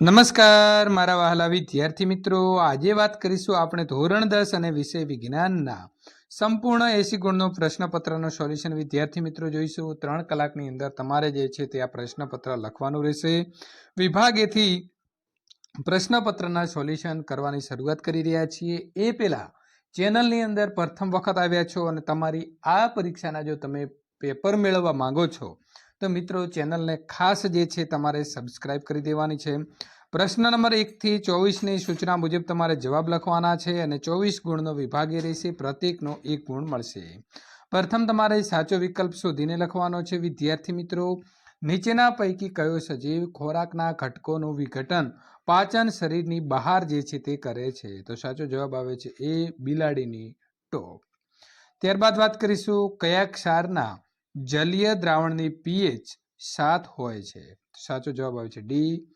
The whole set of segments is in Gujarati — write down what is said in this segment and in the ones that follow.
નમસ્કાર, મારા વહાલા વિદ્યાર્થી મિત્રો. આજે વાત કરીશું આપણે ધોરણ દસ અને વિષય વિજ્ઞાનના સંપૂર્ણ એસી ગુણનો પ્રશ્નપત્રનો સોલ્યુશન. વિદ્યાર્થી મિત્રો, જોઈશું. ત્રણ કલાકની અંદર તમારે જે છે તે આ પ્રશ્નપત્ર લખવાનું રહેશે. વિભાગેથી પ્રશ્નપત્રના સોલ્યુશન કરવાની શરૂઆત કરી રહ્યા છીએ. એ પહેલા ચેનલની અંદર પ્રથમ વખત આવ્યા છો અને તમારી આ પરીક્ષાના જો તમે પેપર મેળવવા માંગો છો તો મિત્રો, ચેનલને ખાસ જે છે તમારે સબસ્ક્રાઇબ કરી દેવાની છે. પ્રશ્ન નંબર એકથી ચોવીસની સૂચના મુજબ તમારે જવાબ લખવાના છે અને ચોવીસ ગુણનો વિભાગે રહેશે, પ્રત્યેકનો એક ગુણ મળશે. પ્રથમ તમારે સાચો વિકલ્પ શોધીને લખવાનો છે. વિદ્યાર્થી મિત્રો, નીચેના પૈકી કયો સજીવ ખોરાકના ઘટકોનું વિઘટન પાચન શરીરની બહાર જે છે તે કરે છે? તો સાચો જવાબ આવે છે એ બિલાડીની ટોપ. ત્યારબાદ વાત કરીશું કયા ક્ષારના જલીય દ્રાવણની પીએચ સાત હોય છે. સાચો જવાબ આવે છે ડી.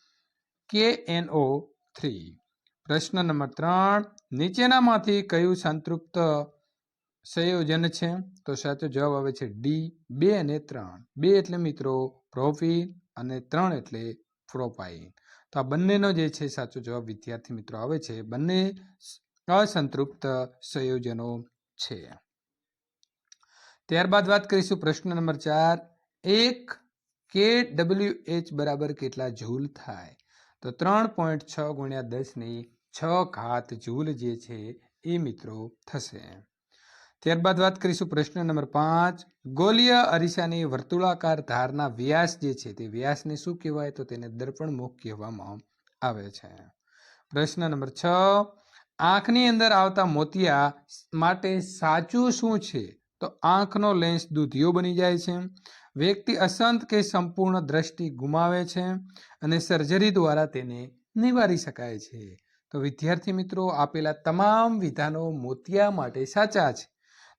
કે એનઓ થ્રી. પ્રશ્ન નંબર ત્રણ. નીચેનામાંથી કયું સંતૃપ્ત સંયોજન છે? તો સાચો જવાબ આવે છે ડી. બે અને ત્રણ. બે એટલે મિત્રો પ્રોફીન અને ત્રણ એટલે પ્રોપાઇન. તો આ બંનેનો જે છે સાચો જવાબ વિદ્યાર્થી મિત્રો આવે છે. બંને અસંતૃપ્ત સંયોજનો છે. ત્યારબાદ વાત કરીશું પ્રશ્ન નંબર ચાર. એક કે ડબલ્યુ એચ બરાબર કેટલા જૂલ થાય? તો ત્રણ પોઈન્ટ છ ગુણ્યા દસની છ ઘાત જૂલ જે છે એ મિત્રો થશે. ત્યારબાદ વાત કરીશું પ્રશ્ન નંબર પાંચ. ગોલીય અરીસાની વર્તુળાકાર ધારના વ્યાસ જે છે તે વ્યાસને શું કહેવાય? તો તેને દર્પણ મુખ કહેવામાં આવે છે. પ્રશ્ન નંબર છ. આંખની અંદર આવતા મોતિયા માટે સાચું શું છે? તો આંખનો લેન્સ દૂધિયો બની જાય છે. વ્યક્તિ અશાંત કે સંપૂર્ણ દ્રષ્ટિ ગુમાવે છે અને સર્જરી દ્વારા તેને નિવારી શકાય છે. તો વિદ્યાર્થી મિત્રો, આપેલા તમામ વિધાનો મોતિયા માટે સાચા છે.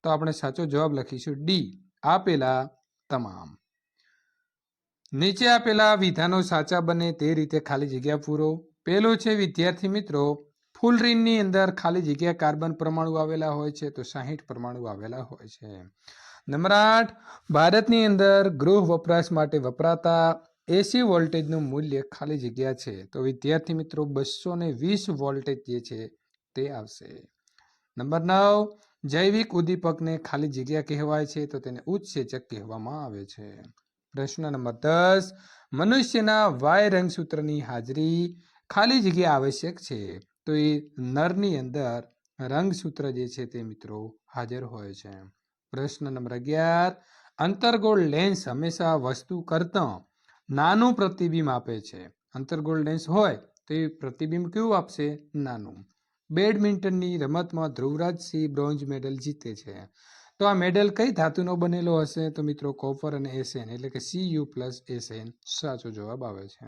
તો આપણે સાચો જવાબ લખીશું ડી આપેલા તમામ. નીચે આપેલા વિધાનો સાચા બને તે રીતે ખાલી જગ્યા પૂરો. પહેલો છે વિદ્યાર્થી મિત્રો ફૂલ રીંગની અંદર ખાલી જગ્યા કાર્બન પરમાણુ આવેલા હોય છે, તો સાહીઠ પરમાણુ આવેલા હોય છે. નંબર આઠ, ભારતની અંદર ગૃહ વપરાશ માટે વપરાતા એસી વોલ્ટેજનું મૂલ્ય ખાલી જગ્યા છે, તો વિદ્યાર્થી મિત્રો બસો ને વીસ વોલ્ટેજ જે છે તે આવશે. નંબર નવ, જૈવિક ઉદ્દીપકને ખાલી જગ્યા કહેવાય છે, તો તેને ઉત્સેચક કહેવામાં આવે છે. પ્રશ્ન નંબર દસ, મનુષ્યના વાય રંગસૂત્રની હાજરી ખાલી જગ્યા આવશ્યક છે. તો એ નરની અંદર રંગસૂત્ર જે છે તે મિત્રો હાજર હોય છે. પ્રશ્ન નંબર અગિયાર, અંતર્ગોળ લેન્સ હંમેશા વસ્તુ કરતાં નાનું પ્રતિબિંબ આપે છે. અંતર્ગોળ લેન્સ હોય તો એ પ્રતિબિંબ કેવું આપશે? નાનું. બેડમિન્ટનની રમતમાં ધ્રુવરાજસિંહ બ્રોન્ઝ મેડલ જીતે છે. તો આ મેડલ કઈ ધાતુનો બનેલો હશે? તો મિત્રો કોપર અને એસેન એટલે કે સી યુ પ્લસ એસેન સાચો જવાબ આવે છે.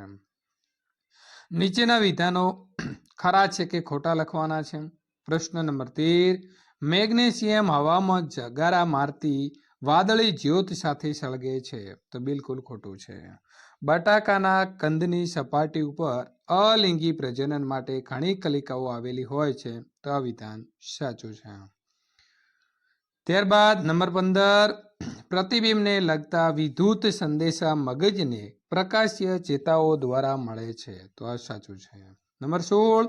નીચેના વિધાનો ખરા છે કે ખોટા લખવાના છે? પ્રશ્ન નંબર તેર. મેગ્નેશિયમ હવામાં જગારા મારતી વાદળી જ્યોત સાથે સળગે છે. તો બિલકુલ ખોટું છે. બટાકાના કંદની સપાટી ઉપર અલિંગી પ્રજનન માટે ઘણી કલિકાઓ આવેલી હોય છે. તો આ વિધાન સાચું છે. ત્યારબાદ નંબર પંદર. પ્રતિબિંબને લગતા વિદ્યુત સંદેશા મગજને પ્રકાશીય ચેતાઓ દ્વારા મળે છે. તો આ સાચું છે. નંબર સોળ.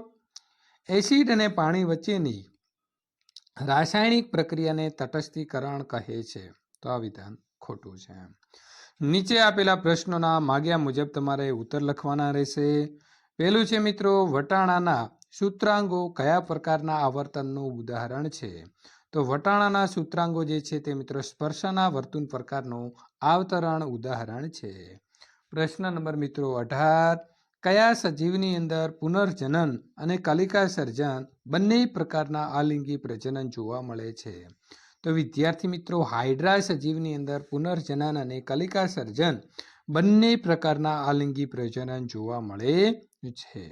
એસિડ અને પાણી વચ્ચેની રાસાયણિક પ્રક્રિયાને તટસ્થીકરણ કહે છે. તો આ વિધાન ખોટું છે. નીચે આપેલા પ્રશ્નોના માગ્યા મુજબ તમારે ઉત્તર લખવાના રહેશે. પહેલું છે મિત્રો, વટાણાના સૂત્રાંગો કયા પ્રકારના આવર્તનનું ઉદાહરણ છે? તો વટાણાના સૂત્રાંગો જે છે તે મિત્રો સ્પર્શના વર્તુન પ્રકારનું આવતરણ ઉદાહરણ છે. પ્રશ્ન નંબર મિત્રો અઢાર, કયા સજીવની અંદર પુનર્જનન અને કલિકા સર્જન બંને પ્રકારના આલિંગી પ્રજનન જોવા મળે છે? તો વિદ્યાર્થી મિત્રો હાઇડ્રા સજીવની અંદર પુનર્જનન અને કલિકા સર્જન બંને પ્રકારના આલિંગી પ્રજનન જોવા મળે છે.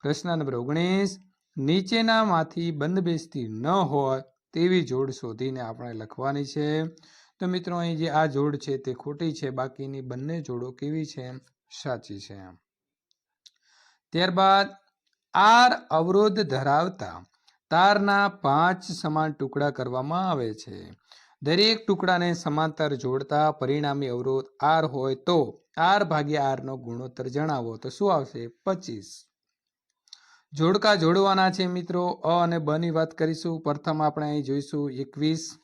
પ્રશ્ન નંબર ઓગણીસ, નીચેનામાંથી બંધબેસતી ન હોય તેવી જોડ શોધીને આપણે લખવાની છે. તો મિત્રો, અહીં જે આ જોડ છે તે ખોટી છે, બાકીની બંને જોડો કેવી છે? સાચી છે. ત્યારબાદ, આર અવરોધ ધરાવતા તારના પાંચ સમાન ટુકડા કરવામાં આવે છે. દરેક ટુકડાને સમાંતર જોડતા પરિણામી અવરોધ આર હોય તો આર ભાગ્યા આર નો ગુણોત્તર જણાવો. તો શું આવશે? પચીસ. જોડકા જોડવાના છે મિત્રો. અ અને બ ની વાત કરીશું. પ્રથમ આપણે અહીં જોઈશું એકવીસ.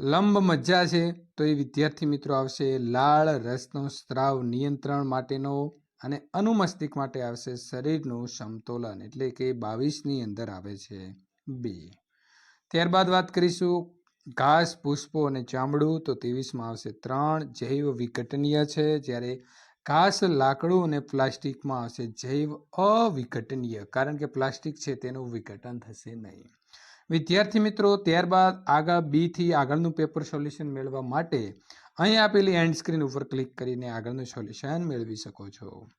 લંબ મજ્જા છે. તો એ વિદ્યાર્થી મિત્રો આવશે લાળ, રસનો સ્ત્રાવ, નિયંત્રણ માટેનો અને અનુમસ્તિક માટે આવશે શરીરનું સમતોલન એટલે કે બાવીસની અંદર આવે છે બે. ત્યારબાદ વાત કરીશું ઘાસ, પુષ્પો અને ચામડું. તો ત્રેવીસમાં આવશે ત્રણ. જૈવ વિઘટનીય છે. જ્યારે ઘાસ લાકડું અને પ્લાસ્ટિકમાં હશે જૈવ અવિઘટનીય. કારણ કે પ્લાસ્ટિક છે તેનું વિઘટન થશે નહીં. વિદ્યાર્થી મિત્રો, ત્યારબાદ આગળ બીથી આગળનું પેપર સોલ્યુશન મેળવવા માટે અહીં આપેલી એન્ડ સ્ક્રીન ઉપર ક્લિક કરીને આગળનું સોલ્યુશન મેળવી શકો છો.